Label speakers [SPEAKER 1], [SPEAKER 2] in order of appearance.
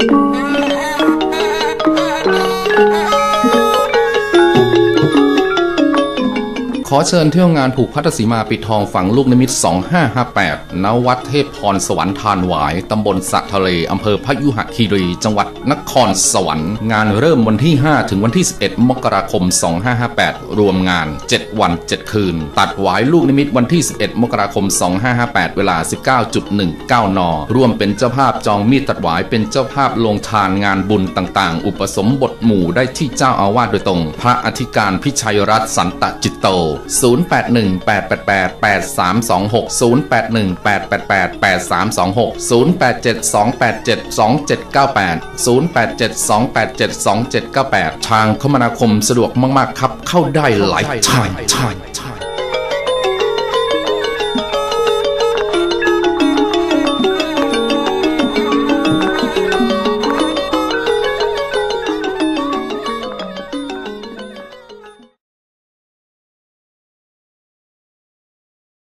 [SPEAKER 1] thank you ขอเชิญเที่ยวงานผูกพัทสีมาปิดทองฝังลูกนิมิต 2558 ณ วัดเทพพรสวรรค์ทานหวาย ตำบลสะทะเล อำเภอพยุหคีรี จังหวัดนครสวรรค์ งานเริ่มวันที่ 5 ถึงวันที่ 11 มกราคม 2558 รวมงาน 7 วัน 7 คืน ตัดหวายลูกนิมิตวันที่ 11 มกราคม 2558 เวลา 19.19 น ร่วมเป็นเจ้าภาพจองมีดตัดหวายเป็นเจ้าภาพลงทานงานบุญต่างๆ อุปสมบทหมู่ได้ที่เจ้าอาวาสโดยตรง พระอธิการพิชัยรัตน์สันตจิตโต0818888326 08188728729798 0872872798 ทางคมนาคมสะดวกมาก ๆ ครับ เข้าได้หลายทาง